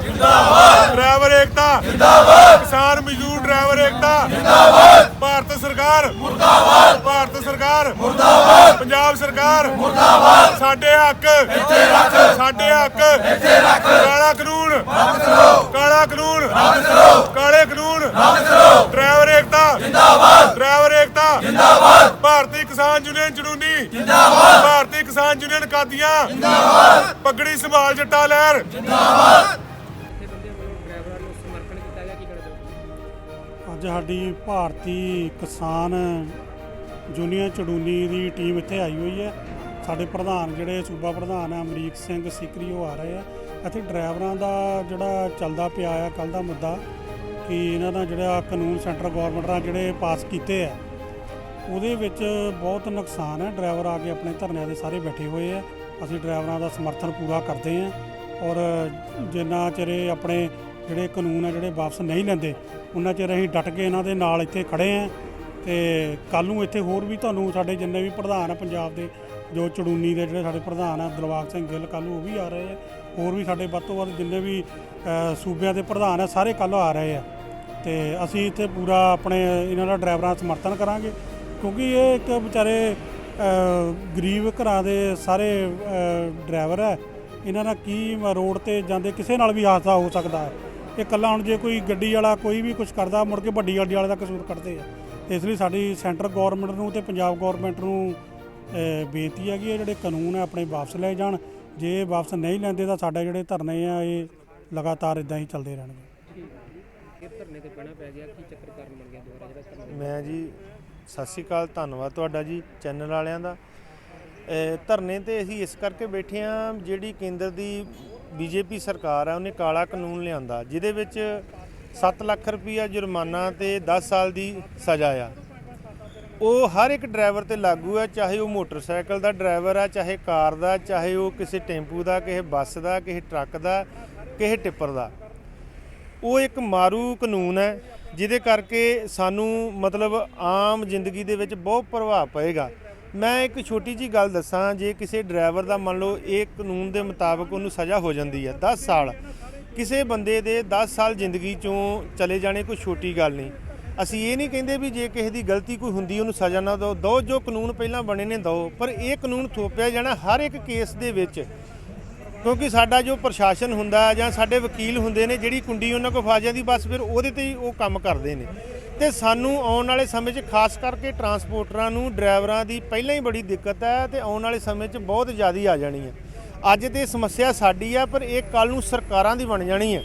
ਜਿੰਦਾਬਾਦ। ਡਰਾਈਵਰ ਏਕਤਾ। ਜਿੰਦਾਬਾਦ। ਕਿਸਾਨ ਮਜ਼ਦੂਰ ਡਰਾਈਵਰ ਏਕਤਾ। ਜਿੰਦਾਬਾਦ। ਭਾਰਤ ਸਰਕਾਰ। ਮੁਰਦਾਬਾਦ। ਭਾਰਤ ਸਰਕਾਰ। ਮੁਰਦਾਬਾਦ। ਪੰਜਾਬ ਸਰਕਾਰ। ਮੁਰਦਾਬਾਦ। ਸਾਡੇ ਹੱਕ। ਇੱਥੇ ਰੱਖ। ਸਾਡੇ ਹੱਕ। ਇੱਥੇ ਰੱਖ। ਕਾਲਾ ਕਾਨੂੰਨ। ਰੱਦ ਕਰੋ। ਕਾਲਾ ਕਾਨੂੰਨ। ਰੱਦ ਕਰੋ। ਕਾਲੇ ਕਾਨੂੰਨ। ਰੱਦ ਕਰੋ। ਡਰਾਈਵਰ ਏਕਤਾ। ਜਿੰਦਾਬਾਦ। ਡਰਾਈਵਰ ਏਕਤਾ। ਜਿੰਦਾਬਾਦ। ਭਾਰਤੀ ਕਿਸਾਨ ਯੂਨੀਅਨ ਚੜੂਨੀ। ਜਿੰਦਾਬਾਦ। ਭਾਰਤੀ ਕਿਸਾਨ ਯੂਨੀਅਨ ਕਾਦੀਆਂ। ਜਿੰਦਾਬਾਦ। ਪਗੜੀ ਸੰਭਾਲ ਜੱਟਾ ਲਹਿਰ। ਇੱਥੇ ਅੱਜ ਸਾਡੀ ਭਾਰਤੀ ਕਿਸਾਨ ਜੂਨੀਅਰ ਚੜੂਨੀ ਦੀ ਟੀਮ ਇੱਥੇ ਆਈ ਹੋਈ ਹੈ। ਸਾਡੇ ਪ੍ਰਧਾਨ ਜਿਹੜੇ ਸੂਬਾ ਪ੍ਰਧਾਨ ਹੈ ਅਮਰੀਕ ਸਿੰਘ ਸਿਕਰੀ, ਉਹ ਆ ਰਹੇ ਆ। ਅਤੇ ਡਰਾਈਵਰਾਂ ਦਾ ਜਿਹੜਾ ਚੱਲਦਾ ਪਿਆ ਆ ਕੱਲ ਦਾ ਮੁੱਦਾ ਕਿ ਇਹਨਾਂ ਦਾ ਜਿਹੜਾ ਕਾਨੂੰਨ ਸੈਂਟਰ ਗਵਰਨਮੈਂਟ ਨਾਲ ਜਿਹੜੇ ਪਾਸ ਕੀਤੇ ਆ, ਉਹਦੇ ਵਿੱਚ ਬਹੁਤ ਨੁਕਸਾਨ ਹੈ। ਡਰਾਈਵਰ ਆ ਕੇ ਆਪਣੇ ਧਰਨਿਆਂ ਦੇ ਸਾਰੇ ਬੈਠੇ ਹੋਏ ਆ। ਅਸੀਂ ਡਰਾਈਵਰਾਂ ਦਾ ਸਮਰਥਨ ਪੂਰਾ ਕਰਦੇ ਹਾਂ ਔਰ ਜਿੰਨਾ ਚਿਰ ਆਪਣੇ ਜਿਹੜੇ ਕਾਨੂੰਨ ਆ, ਜਿਹੜੇ ਵਾਪਸ ਨਹੀਂ ਲੈਂਦੇ, ਉਹਨਾਂ ਚਿਰ ਅਸੀਂ ਡਟ ਕੇ ਇਹਨਾਂ ਦੇ ਨਾਲ ਇੱਥੇ ਖੜੇ ਹਾਂ ਤੇ ਕੱਲ ਨੂੰ ਇੱਥੇ ਹੋਰ ਵੀ ਤੁਹਾਨੂੰ ਸਾਡੇ ਜਿੰਨੇ ਵੀ ਪ੍ਰਧਾਨ ਆ ਪੰਜਾਬ ਦੇ, ਜੋ ਚੜੂਨੀ ਦੇ ਜਿਹੜੇ ਸਾਡੇ ਪ੍ਰਧਾਨ ਆ ਦਿਲਬਾਗ ਸਿੰਘ ਗਿੱਲ ਕੱਲ ਨੂੰ ਉਹ ਵੀ ਆ ਰਹੇ ਆ, ਹੋਰ ਵੀ ਸਾਡੇ ਵੱਧ ਤੋਂ ਵੱਧ ਜਿੰਨੇ ਵੀ ਸੂਬਿਆਂ ਦੇ ਪ੍ਰਧਾਨ ਆ, ਸਾਰੇ ਕੱਲ ਆ ਰਹੇ ਆ। ਤੇ ਅਸੀਂ ਇੱਥੇ ਪੂਰਾ ਆਪਣੇ ਇਹਨਾਂ ਦਾ ਡਰਾਈਵਰਾਂ ਦਾ ਸਮਰਥਨ ਕਰਾਂਗੇ, ਕਿਉਂਕਿ ਇਹ ਇੱਕ ਵਿਚਾਰੇ ਗਰੀਬ ਘਰਾਂ ਦੇ ਸਾਰੇ ਡਰਾਈਵਰ ਹੈ ਇਹਨਾਂ ਦਾ ਕੀ ਰੋਡ ਤੇ ਜਾਂਦੇ, ਕਿਸੇ ਨਾਲ ਵੀ ਹਾਦਸਾ ਹੋ ਸਕਦਾ ਹੈ। ਇਹ ਕੱਲਾ ਹੁਣ ਜੇ ਕੋਈ ਗੱਡੀ ਵਾਲਾ ਕੋਈ ਵੀ ਕੁਝ ਕਰਦਾ ਮੁੜ ਕੇ ਵੱਡੀ ਗੱਡੀ ਵਾਲੇ ਦਾ ਕਸੂਰ ਕੱਢਦੇ ਆ। ਤੇ ਇਸ ਲਈ ਸਾਡੀ ਸੈਂਟਰ ਗਵਰਨਮੈਂਟ ਨੂੰ ਤੇ ਪੰਜਾਬ ਗਵਰਨਮੈਂਟ ਨੂੰ ਬੇਨਤੀ ਹੈ ਕਿ ਇਹ ਜਿਹੜੇ ਕਾਨੂੰਨ ਹੈ ਆਪਣੇ ਵਾਪਸ ਲੈ ਜਾਣ। ਜੇ ਇਹ ਵਾਪਸ ਨਹੀਂ ਲੈਂਦੇ ਤਾਂ ਸਾਡੇ ਜਿਹੜੇ ਧਰਨੇ ਆ ਇਹ ਲਗਾਤਾਰ ਇਦਾਂ ਹੀ ਚੱਲਦੇ ਰਹਿਣਗੇ। ਮੈਂ ਜੀ ਸਤਿ ਸ਼੍ਰੀ ਅਕਾਲ ਧੰਨਵਾਦ ਤੁਹਾਡਾ ਜੀ ਚੈਨਲ ਵਾਲਿਆਂ ਦਾ। ਧਰਨੇ ਤੇ ਅਸੀਂ ਇਸ ਕਰਕੇ ਬੈਠੇ ਹਾਂ ਜਿਹੜੀ ਕੇਂਦਰ ਦੀ ਬੀਜੇਪੀ ਸਰਕਾਰ ਹੈ ਉਹਨੇ ਕਾਲਾ ਕਾਨੂੰਨ ਲਿਆਂਦਾ, ਜਿਹਦੇ ਵਿੱਚ 7 ਲੱਖ ਰੁਪਈਆ ਜੁਰਮਾਨਾ ਤੇ 10 ਸਾਲ ਦੀ ਸਜ਼ਾ ਆ। ਉਹ ਹਰ ਇੱਕ ਡਰਾਈਵਰ ਤੇ ਲਾਗੂ ਹੈ ਚਾਹੇ ਉਹ ਮੋਟਰਸਾਈਕਲ ਦਾ ਡਰਾਈਵਰ ਆ, ਚਾਹੇ ਕਾਰ ਦਾ, ਚਾਹੇ ਉਹ ਕਿਸੇ ਟੈਂਪੂ ਦਾ, ਕਿਸੇ ਬੱਸ ਦਾ, ਕਿਸੇ ਟਰੱਕ ਦਾ, ਕਿਸੇ ਟਿੱਪਰ ਦਾ। ਉਹ ਇੱਕ ਮਾਰੂ ਕਾਨੂੰਨ ਹੈ ਜਿਹਦੇ ਕਰਕੇ ਸਾਨੂੰ ਮਤਲਬ ਆਮ ਜ਼ਿੰਦਗੀ ਦੇ ਵਿੱਚ ਬਹੁਤ ਪ੍ਰਭਾਵ ਪਏਗਾ। ਮੈਂ ਇੱਕ ਛੋਟੀ ਜੀ ਗੱਲ ਦੱਸਾਂ, ਜੇ ਕਿਸੇ ਡਰਾਈਵਰ ਦਾ ਮੰਨ ਲਓ ਇਹ ਕਾਨੂੰਨ ਦੇ ਮੁਤਾਬਕ ਉਹਨੂੰ ਸਜ਼ਾ ਹੋ ਜਾਂਦੀ ਹੈ 10 ਸਾਲ, ਕਿਸੇ ਬੰਦੇ ਦੇ 10 ਸਾਲ ਜ਼ਿੰਦਗੀ ਚੋਂ ਚਲੇ ਜਾਣੇ ਕੋਈ ਛੋਟੀ ਗੱਲ ਨਹੀਂ। ਅਸੀਂ ਇਹ ਨਹੀਂ ਕਹਿੰਦੇ ਵੀ ਜੇ ਕਿਸੇ ਦੀ ਗਲਤੀ ਕੋਈ ਹੁੰਦੀ, ਉਹਨੂੰ ਸਜ਼ਾ ਨਾ ਦਿਓ। ਦੋ, ਜੋ ਕਾਨੂੰਨ ਪਹਿਲਾਂ ਬਣੇ ਨੇ ਦਿਓ ਪਰ ਇਹ ਕਾਨੂੰਨ ਥੋਪਿਆ ਜਾਣਾ ਹਰ ਇੱਕ ਕੇਸ ਦੇ ਵਿੱਚ, ਕਿਉਂਕਿ ਸਾਡਾ ਜੋ ਪ੍ਰਸ਼ਾਸਨ ਹੁੰਦਾ ਜਾਂ ਸਾਡੇ ਵਕੀਲ ਹੁੰਦੇ ਨੇ, ਜਿਹੜੀ ਕੁੰਡੀ ਉਹਨਾਂ ਕੋਲ ਫਸ ਜਾਂਦੀ, ਬਸ ਫਿਰ ਉਹਦੇ ਤੇ ਹੀ ਉਹ ਕੰਮ ਕਰਦੇ ਨੇ। ਤੇ ਸਾਨੂੰ ਆਉਣ ਵਾਲੇ ਸਮੇਂ 'ਚ ਖਾਸ ਕਰਕੇ ਟਰਾਂਸਪੋਰਟਰਾਂ ਨੂੰ, ਡਰਾਈਵਰਾਂ ਦੀ ਪਹਿਲਾਂ ਹੀ ਬੜੀ ਦਿੱਕਤ ਹੈ ਤੇ ਆਉਣ ਵਾਲੇ ਸਮੇਂ 'ਚ ਬਹੁਤ ਜ਼ਿਆਦੀ ਆ ਜਾਣੀ ਹੈ। ਅੱਜ ਤੇ ਸਮੱਸਿਆ ਸਾਡੀ ਆ, ਪਰ ਇਹ ਕੱਲ ਨੂੰ ਸਰਕਾਰਾਂ ਦੀ ਬਣ ਜਾਣੀ ਹੈ।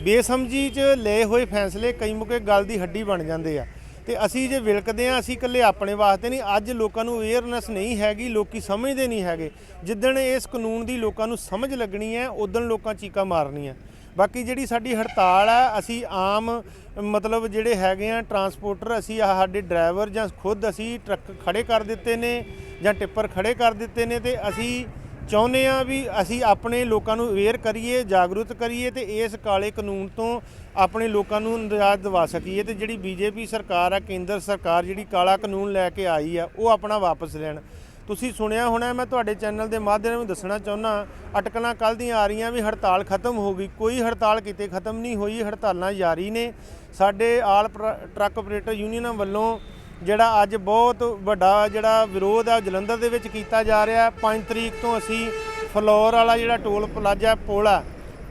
ਬੇਸਮਝੀ 'ਚ ਲਏ ਹੋਏ ਫੈਸਲੇ ਕਈ ਮੁਕੇ ਗੱਲ ਦੀ ਹੱਡੀ ਬਣ ਜਾਂਦੇ ਆ। ਤੇ ਅਸੀਂ ਜੇ ਵਿਲਕਦੇ ਆ ਅਸੀਂ ਇਕੱਲੇ ਆਪਣੇ ਵਾਸਤੇ ਨਹੀਂ, ਅੱਜ ਲੋਕਾਂ ਨੂੰ ਅਵੇਅਰਨੈਸ ਨਹੀਂ ਹੈਗੀ, ਲੋਕੀ ਸਮਝਦੇ ਨਹੀਂ ਹੈਗੇ। ਜਿੱਦਣ ਇਸ ਕਾਨੂੰਨ ਦੀ ਲੋਕਾਂ ਨੂੰ ਸਮਝ ਲੱਗਣੀ ਹੈ, ਉਦੋਂ ਲੋਕਾਂ ਚੀਕਾਂ ਮਾਰਨੀਆਂ। ਬਾਕੀ ਜਿਹੜੀ ਸਾਡੀ ਹੜਤਾਲ ਆ, ਅਸੀਂ ਆਮ, ਮਤਲਬ ਜਿਹੜੇ ਹੈਗੇ ਆ ਟਰਾਂਸਪੋਰਟਰ, ਅਸੀਂ ਸਾਡੇ ਡਰਾਈਵਰ ਜਾਂ ਖੁਦ ਅਸੀਂ ਟਰੱਕ ਖੜੇ ਕਰ ਦਿੱਤੇ ਨੇ ਜਾਂ ਟਿੱਪਰ ਖੜੇ ਕਰ ਦਿੱਤੇ ਨੇ ਤੇ ਅਸੀਂ ਚਾਹੁੰਦੇ ਆ ਵੀ ਅਸੀਂ ਆਪਣੇ ਲੋਕਾਂ ਨੂੰ ਅਵੇਅਰ ਕਰੀਏ, ਜਾਗਰੂਕ ਕਰੀਏ ਤੇ ਇਸ ਕਾਲੇ ਕਾਨੂੰਨ ਤੋਂ ਆਪਣੇ ਲੋਕਾਂ ਨੂੰ ਨਿਜਾਤ ਦਿਵਾ ਸਕੀਏ ਤੇ ਜਿਹੜੀ ਬੀਜੇਪੀ ਸਰਕਾਰ ਆ, ਕੇਂਦਰ ਸਰਕਾਰ ਜਿਹੜੀ ਕਾਲਾ ਕਾਨੂੰਨ ਲੈ ਕੇ ਆਈ ਆ, ਉਹ ਆਪਣਾ ਵਾਪਸ ਲੈਣ। ਤੁਸੀਂ ਸੁਣਿਆ ਹੋਣਾ, ਮੈਂ ਤੁਹਾਡੇ ਚੈਨਲ ਦੇ ਮਾਧਿਅਮ ਨੂੰ ਦੱਸਣਾ ਚਾਹੁੰਦਾ ਅਟਕਲਾਂ ਕੱਲ ਦੀਆਂ ਆ ਰਹੀਆਂ ਵੀ ਹੜਤਾਲ ਖਤਮ ਹੋ ਗਈ। ਕੋਈ ਹੜਤਾਲ ਕਿਤੇ ਖਤਮ ਨਹੀਂ ਹੋਈ, ਹੜਤਾਲਾਂ ਜਾਰੀ ਨੇ। ਸਾਡੇ ਆਲ ਪ੍ਰ- ਟਰੱਕ ਆਪਰੇਟਰ ਯੂਨੀਅਨਾਂ ਵੱਲੋਂ ਜਿਹੜਾ ਅੱਜ ਬਹੁਤ ਵੱਡਾ ਜਿਹੜਾ ਵਿਰੋਧ ਆ, ਜਲੰਧਰ ਦੇ ਵਿੱਚ ਕੀਤਾ ਜਾ ਰਿਹਾ। 5 ਤਰੀਕ ਤੋਂ ਅਸੀਂ ਫਲੋਰ ਵਾਲਾ ਜਿਹੜਾ ਟੋਲ ਪਲਾਜ਼ਾ ਪੁਲ ਆ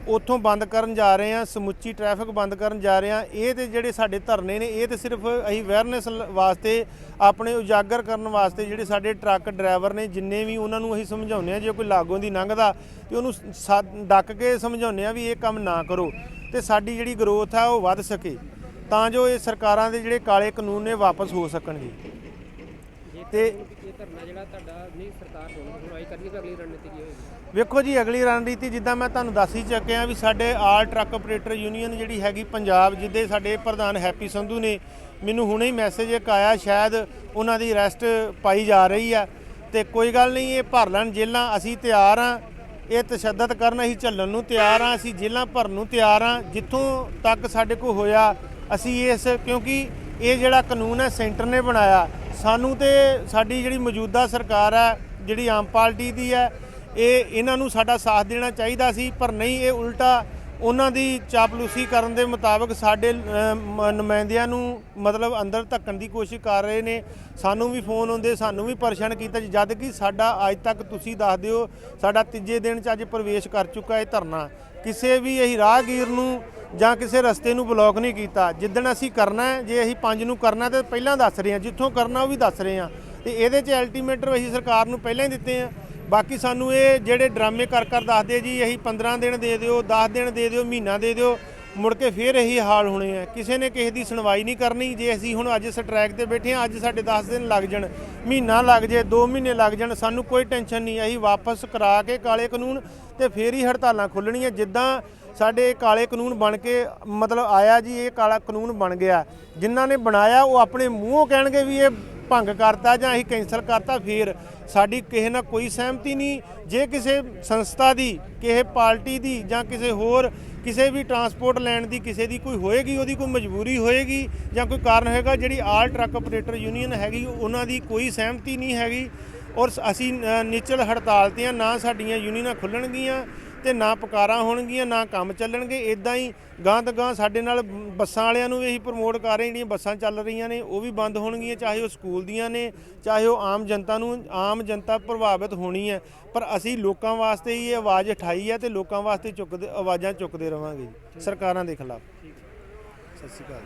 ਉੱਥੋਂ ਬੰਦ ਕਰਨ ਜਾ ਰਹੇ ਆ ਸਮੁੱਚੀ ਟ੍ਰੈਫਿਕ ਬੰਦ ਕਰਨ ਜਾ ਰਹੇ ਆ ਇਹ ਤੇ ਜਿਹੜੇ ਸਾਡੇ ਧਰਨੇ ਨੇ, ਇਹ ਤੇ ਸਿਰਫ ਅਸੀਂ ਅਵੇਅਰਨੈਸ ਵਾਸਤੇ, ਆਪਣੇ ਉਜਾਗਰ ਕਰਨ ਵਾਸਤੇ ਜਿਹੜੇ ਸਾਡੇ ਟਰੱਕ ਡਰਾਈਵਰ ਨੇ, ਜਿੰਨੇ ਵੀ ਉਹਨਾਂ ਨੂੰ ਅਸੀਂ ਸਮਝਾਉਂਦੇ ਆ ਜੇ ਕੋਈ ਲਾਗੋਂ ਦੀ ਲੰਘਦਾ, ਤੇ ਉਹਨੂੰ ਸਾ- ਡੱਕ ਕੇ ਸਮਝਾਉਂਦੇ ਆ ਵੀ ਇਹ ਕੰਮ ਨਾ ਕਰੋ। ਤੇ ਸਾਡੀ ਜਿਹੜੀ ਗਰੋਥ ਆ, ਉਹ ਵੱਧ ਸਕੇ। ਤਾਂ ਜੋ ਇਹ ਸਰਕਾਰਾਂ ਦੇ ਜਿਹੜੇ ਕਾਲੇ ਕਾਨੂੰਨ ਨੇ, ਵਾਪਸ ਹੋ ਸਕਣਗੇ ਜੇ। ਤੇ- ਇਹ ਧਰਨਾ ਜਿਹੜਾ ਤੁਹਾਡਾ ਨਹੀਂ ਸਰਕਾਰ ਹੁਣ ਸੁਣਵਾਈ ਕਰਦੀ ਤਾਂ ਅਗਲੀ ਰਣਨੀਤੀ ਕੀ ਹੋਏਗੀ ਵੇਖੋ ਜੀ, ਅਗਲੀ ਰਣਨੀਤੀ ਜਿੱਦਾਂ ਮੈਂ ਤੁਹਾਨੂੰ ਦੱਸ ਹੀ ਚੱਕਿਆ ਵੀ ਸਾਡੇ ਆਲ ਟਰੱਕ ਆਪਰੇਟਰ ਯੂਨੀਅਨ ਜਿਹੜੀ ਹੈਗੀ ਪੰਜਾਬ, ਜਿੱਦੇ ਸਾਡੇ ਪ੍ਰਧਾਨ ਹੈਪੀ ਸੰਧੂ ਨੇ ਮੈਨੂੰ ਹੁਣੇ ਹੀ ਮੈਸੇਜ ਇੱਕ ਆਇਆ, ਸ਼ਾਇਦ ਉਹਨਾਂ ਦੀ ਅਰੈਸਟ ਪਾਈ ਜਾ ਰਹੀ ਆ। ਤੇ ਕੋਈ ਗੱਲ ਨਹੀਂ, ਇਹ ਭਰ ਲੈਣ ਜੇਲਾਂ ਅਸੀਂ ਤਿਆਰ ਆ। ਇਹ ਤਸ਼ੱਦਦ ਕਰਨ, ਅਸੀਂ ਝੱਲਣ ਨੂੰ ਤਿਆਰ ਆ, ਅਸੀਂ ਜੇਲਾਂ ਭਰਨ ਨੂੰ ਤਿਆਰ ਆ। ਜਿੱਥੋਂ ਤੱਕ ਸਾਡੇ ਕੋਲ ਹੋਇਆ, ਅਸੀਂ ਇਸ, ਕਿਉਂਕਿ ਇਹ ਜਿਹੜਾ ਕਾਨੂੰਨ ਹੈ, ਸੈਂਟਰ ਨੇ ਬਣਾਇਆ। ਸਾਨੂੰ ਤੇ ਸਾਡੀ ਜਿਹੜੀ ਮੌਜੂਦਾ ਸਰਕਾਰ ਹੈ ਜਿਹੜੀ ਆਮ ਪਾਰਟੀ ਦੀ ਹੈ ਇਹ ਇਹਨਾਂ ਨੂੰ ਸਾਡਾ ਸਾਥ ਦੇਣਾ ਚਾਹੀਦਾ ਸੀ ਪਰ ਨਹੀਂ ਇਹ ਉਲਟਾ ਉਹਨਾਂ ਦੀ ਚਾਪਲੂਸੀ ਕਰਨ ਦੇ ਮੁਤਾਬਕ ਸਾਡੇ ਨੁਮਾਇੰਦਿਆਂ ਨੂੰ ਮਤਲਬ ਅੰਦਰ ਧੱਕਣ ਦੀ ਕੋਸ਼ਿਸ਼ ਕਰ ਰਹੇ ਨੇ। ਸਾਨੂੰ ਵੀ ਫੋਨ ਆਉਂਦੇ ਸਾਨੂੰ ਵੀ ਪਰੇਸ਼ਾਨ ਕੀਤਾ ਜੀ, ਜਦ ਕਿ ਸਾਡਾ ਅੱਜ ਤੱਕ ਤੁਸੀਂ ਦੱਸ ਦਿਓ ਸਾਡਾ ਤੀਜੇ ਦਿਨ ਚ ਅੱਜ ਪ੍ਰਵੇਸ਼ ਕਰ ਚੁੱਕਾ ਹੈ ਧਰਨਾ। ਕਿਸੇ ਵੀ ਅਸੀਂ ਰਾਹਗੀਰ ਨੂੰ ਜਾਂ ਕਿਸੇ ਰਸਤੇ ਨੂੰ ਬਲੌਕ ਨਹੀਂ ਕੀਤਾ। ਜਿੱਦਣ ਅਸੀਂ ਕਰਨਾ ਹੈ, ਜੇ ਅਸੀਂ ਪੰਜ ਨੂੰ ਕਰਨਾ ਤੇ ਪਹਿਲਾਂ ਦੱਸ ਰਹੇ ਹਾਂ। ਜਿੱਥੋਂ ਕਰਨਾ, ਉਹ ਵੀ ਦੱਸ ਰਹੇ ਹਾਂ। ਤੇ ਇਹਦੇ 'ਚ ਅਲਟੀਮੇਟਰ ਅਸੀਂ ਸਰਕਾਰ ਨੂੰ ਪਹਿਲਾਂ ਹੀ ਦਿੱਤੇ ਆ। ਬਾਕੀ ਸਾਨੂੰ ਇਹ ਜਿਹੜੇ ਡਰਾਮੇ ਕਰ ਕਰ ਦੱਸਦੇ ਜੀ, ਅਸੀਂ 15 ਦਿਨ ਦੇ ਦਿਓ 10 ਦਿਨ ਦੇ ਦਿਓ, ਮਹੀਨਾ ਦੇ ਦਿਓ ਮੁੜ ਕੇ ਫੇਰ ਇਹੀ ਹਾਲ ਹੋਣੇ ਆ। ਕਿਸੇ ਨੇ ਕਿਸੇ ਦੀ ਸੁਣਵਾਈ ਨਹੀਂ ਕਰਨੀ। ਜੇ ਅਸੀਂ ਹੁਣ ਅੱਜ ਸਟ੍ਰੈਕ ਤੇ ਬੈਠੇ ਆ ਅੱਜ ਸਾਡੇ 10 ਦਿਨ ਲੱਗ ਜਾਣ, ਮਹੀਨਾ ਲੱਗ ਜੇ 2 ਮਹੀਨੇ ਲੱਗ ਜਾਣ, ਸਾਨੂੰ ਕੋਈ ਟੈਨਸ਼ਨ ਨਹੀਂ, ਅਸੀਂ ਵਾਪਸ ਕਰਾ ਕੇ ਕਾਲੇ ਕਾਨੂੰਨ ਤੇ ਫੇਰ ਹੀ ਹੜਤਾਲਾਂ ਖੁੱਲਣੀਆਂ ਜਿੱਦਾਂ ਸਾਡੇ ਕਾਲੇ ਕਾਨੂੰਨ ਬਣ ਕੇ ਮਤਲਬ ਆਇਆ ਜੀ, ਇਹ ਕਾਲਾ ਕਾਨੂੰਨ ਬਣ ਗਿਆ। ਜਿਨ੍ਹਾਂ ਨੇ ਬਣਾਇਆ, ਉਹ ਆਪਣੇ ਮੂੰਹੋਂ ਕਹਿਣਗੇ ਵੀ ਇਹ ਭੰਗ ਕਰਤਾ ਜਾਂ ਅਸੀਂ ਕੈਂਸਲ ਕਰਤਾ, ਫਿਰ ਸਾਡੀ ਕਿਸੇ ਨਾਲ ਕੋਈ ਸਹਿਮਤੀ ਨਹੀਂ। ਜੇ ਕਿਸੇ ਸੰਸਥਾ ਦੀ, ਕਿਸੇ ਪਾਰਟੀ ਦੀ ਜਾਂ ਕਿਸੇ ਹੋਰ ਕਿਸੇ ਵੀ ਟਰਾਂਸਪੋਰਟ ਲੈਣ ਦੀ ਕਿਸੇ ਦੀ ਕੋਈ ਹੋਏਗੀ, ਉਹਦੀ ਕੋਈ ਮਜਬੂਰੀ ਹੋਏਗੀ ਜਾਂ ਕੋਈ ਕਾਰਨ ਹੋਏਗਾ, ਜਿਹੜੀ ਆਲ ਟਰੱਕ ਆਪਰੇਟਰ ਯੂਨੀਅਨ ਹੈਗੀ, ਉਹਨਾਂ ਦੀ ਕੋਈ ਸਹਿਮਤੀ ਨਹੀਂ ਹੈਗੀ ਔਰ ਅਸੀਂ ਨਿਚਲ ਹੜਤਾਲ ਤੇ ਆ, ਨਾ ਸਾਡੀਆਂ ਯੂਨੀਅਨਾਂ ਖੁੱਲਣਗੀਆਂ। ਤੇ ਨਾ ਪੁਕਾਰਾਂ ਹੋਣਗੀਆਂ, ਨਾ ਕੰਮ ਚੱਲਣਗੇ। ਇਦਾਂ ਹੀ ਗਾਂ ਤੋਂ ਗਾਂ ਸਾਡੇ ਨਾਲ ਬੱਸਾਂ ਵਾਲਿਆਂ ਨੂੰ ਵੀ ਅਸੀਂ ਪ੍ਰਮੋਟ ਕਰ ਰਹੇ ਜਿਹੜੀਆਂ ਬੱਸਾਂ ਚੱਲ ਰਹੀਆਂ ਨੇ, ਉਹ ਵੀ ਬੰਦ ਹੋਣਗੀਆਂ, ਚਾਹੇ ਉਹ ਸਕੂਲ ਦੀਆਂ ਨੇ, ਚਾਹੇ ਉਹ ਆਮ ਜਨਤਾ ਨੂੰ, ਆਮ ਜਨਤਾ ਪ੍ਰਭਾਵਿਤ ਹੋਣੀ ਹੈ। ਪਰ ਅਸੀਂ ਲੋਕਾਂ ਵਾਸਤੇ ਹੀ ਇਹ ਆਵਾਜ਼ ਉਠਾਈ ਹੈ ਤੇ ਲੋਕਾਂ ਵਾਸਤੇ ਚੁੱਕਦੇ, ਆਵਾਜ਼ਾਂ ਚੁੱਕਦੇ ਰਵਾਂਗੇ ਸਰਕਾਰਾਂ ਦੇ ਖਿਲਾਫ। ਸਤਿ ਸ਼੍ਰੀ ਅਕਾਲ।